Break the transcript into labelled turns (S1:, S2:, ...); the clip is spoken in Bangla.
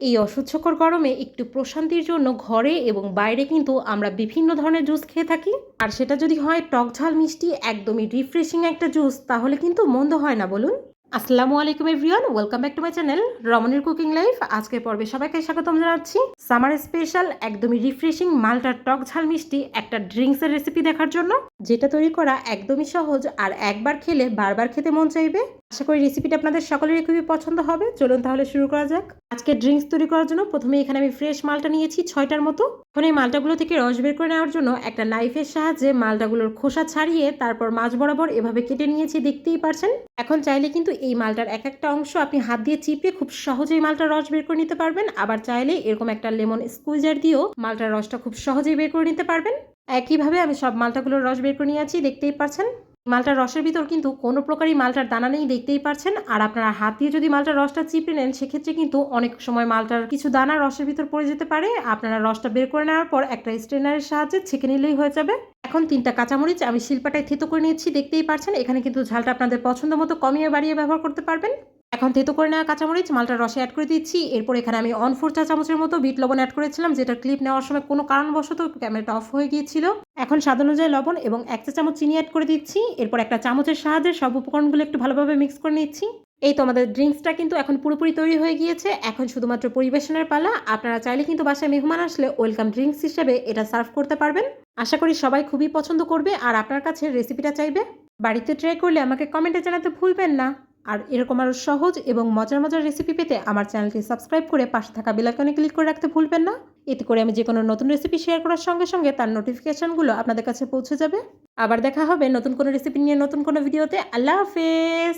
S1: এই অসহ্যকর গরমে একটু প্রশান্তির জন্য ঘরে এবং বাইরে কিন্তু আমরা বিভিন্ন ধরনের জুস খেয়ে থাকি। আর সেটা যদি হয় টক ঝাল, মিষ্টি, একদমই রিফ্রেশিং একটা জুস, তাহলে কিন্তু মন্দ হয় না, বলুন। আসসালামু আলাইকুম everyone welcome back to my channel রমণীর কুকিং লাইফ আজকের পর্বে সবাইকে স্বাগতম জানাচ্ছি। সামার স্পেশাল একদমই রিফ্রেশিং মালটার টক ঝাল, মিষ্টি একটা ড্রিঙ্কসের রেসিপি দেখার জন্য, যেটা তৈরি করা একদমই সহজ আর একবার খেলে বারবার খেতে মন চাইবে। আশা করি রেসিপিটা আপনাদের সকলেরই খুবই পছন্দ হবে। চলুন তাহলে শুরু করা যাক। আজকে ড্রিঙ্কস তৈরি করার জন্য প্রথমে এখানে আমি ফ্রেশ মালটা নিয়েছি ছয়টার মতো। এখন এই মালটাগুলো থেকে রস বের করে নেওয়ার জন্য একটা নাইফের সাহায্যে মালটাগুলোর খোসা ছাড়িয়ে তারপর মাছ বরাবর এভাবে কেটে নিয়েছি, দেখতেই পারছেন। এখন চাইলে কিন্তু এই মালটার এক একটা অংশ আপনি হাত দিয়ে চিপে খুব সহজেই মালটার রস বের করে নিতে পারবেন। আবার চাইলে এরকম একটা লেমন স্কুইজার দিয়েও মালটার রসটা খুব সহজেই বের করে নিতে পারবেন। একইভাবে আমি সব মালটাগুলোর রস বের করে নিয়েছি, দেখতেই পারছেন। মালটার রসের ভিতর কিন্তু কোনো প্রকারই মালটার দানা নেই, দেখতেই পারছেন। আর আপনারা হাত দিয়ে যদি মালটার রসটা চিপে নেন, সেক্ষেত্রে কিন্তু অনেক সময় মালটার কিছু দানা রসের ভিতর পড়ে যেতে পারে। আপনারা রসটা বের করে নেওয়ার পর একটা স্ট্রেনারের সাহায্যে ছেঁকে নিলেই হয়ে যাবে। এখন তিনটা কাঁচামরিচ আমি শিল্পাটায় থেতো করে নিয়েছি, দেখতেই পারছেন। এখানে কিন্তু ঝালটা আপনাদের পছন্দ মতো কমিয়ে বাড়িয়ে ব্যবহার করতে পারবেন। এখন থেতো করে নেওয়া কাঁচামরিচ মালটার রসে অ্যাড করে দিচ্ছি। এরপর এখানে আমি অন ফোর চা চামচের মতো বিট লবণ অ্যাড করেছিলাম, যেটা ক্লিপ নেওয়ার সময় কোনো কারণবশত ক্যামেরাটা অফ হয়ে গিয়েছিল। এখন স্বাদ অনুযায়ী লবণ এবং এক চা চামচ চিনি অ্যাড করে দিচ্ছি। এরপর একটা চামচের সাহায্যে সব উপকরণগুলো একটু ভালোভাবে মিক্স করে নিচ্ছি। এই তো আমাদের ড্রিঙ্কসটা কিন্তু এখন পুরোপুরি তৈরি হয়ে গিয়েছে। এখন শুধুমাত্র পরিবেশনের পালা। আপনারা চাইলে কিন্তু বাসায় মেহমান আসলে ওয়েলকাম ড্রিঙ্কস হিসেবে এটা সার্ভ করতে পারবেন। আশা করি সবাই খুবই পছন্দ করবে। আর আপনার কাছে রেসিপিটা চাইবে? বাড়িতে ট্রাই করলে আমাকে কমেন্টে জানাতে ভুলবেন না। আর এরকম আরও সহজ এবং মজার মজার রেসিপি পেতে আমার চ্যানেলটি সাবস্ক্রাইব করে পাশে থাকা বেলাইকনে ক্লিক করে রাখতে ভুলবেন না। এতে করে আমি যে কোনো নতুন রেসিপি শেয়ার করার সঙ্গে সঙ্গে তার নোটিফিকেশানগুলো আপনাদের কাছে পৌঁছে যাবে। আবার দেখা হবে নতুন কোনো রেসিপি নিয়ে নতুন কোনো ভিডিওতে আল্লাহ হাফেজ!